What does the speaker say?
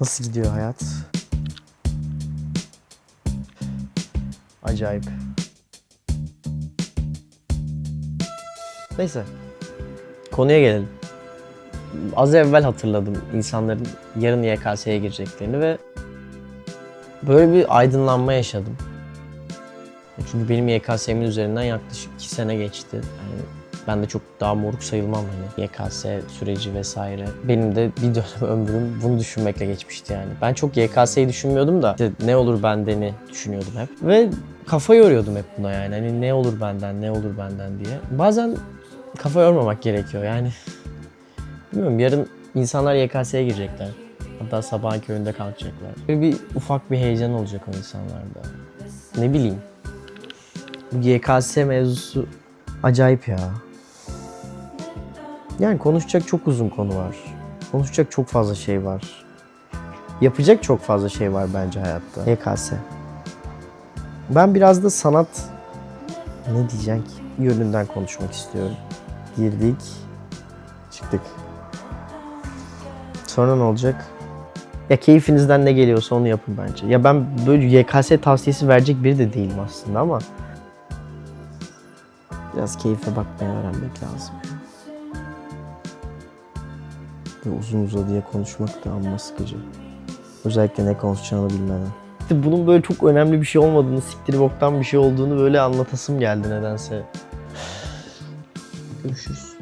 Nasıl gidiyor hayat? Acayip. Neyse. Konuya gelelim. Az evvel hatırladım insanların yarın YKS'ye gireceklerini ve böyle bir aydınlanma yaşadım. Çünkü benim YKS'min üzerinden yaklaşık 2 sene geçti. Yani ben de çok daha moruk sayılmam hani YKS süreci vesaire. Benim de bir dönem ömrüm bunu düşünmekle geçmişti yani. Ben çok YKS'yi düşünmüyordum da işte ne olur bendeni düşünüyordum hep. Ve kafa yoruyordum hep buna yani. Hani ne olur benden, ne olur benden diye. Bazen kafa yormamak gerekiyor yani. Bilmiyorum yarın insanlar YKS'ye girecekler. Hatta sabahın köründe kalkacaklar. Böyle bir ufak bir heyecan olacak o insanlarda. Ne bileyim. Bu YKS mevzusu acayip ya. Yani konuşacak çok uzun konu var. Konuşacak çok fazla şey var. Yapacak çok fazla şey var bence hayatta. YKS. Ben biraz da sanat ne diyeceksin ki yönünden konuşmak istiyorum. Girdik, çıktık. Sonra ne olacak? Ya keyfinizden ne geliyorsa onu yapın bence. Ya ben böyle YKS tavsiyesi verecek biri de değilim aslında ama biraz keyfe bakmaya öğrenmek lazım. Ve uzun uzadıya konuşmak da amma sıkıcı. Özellikle ne konuşacağını bilmeden. İşte bunun böyle çok önemli bir şey olmadığını, siktir boktan bir şey olduğunu böyle anlatasım geldi nedense. Görüşürüz.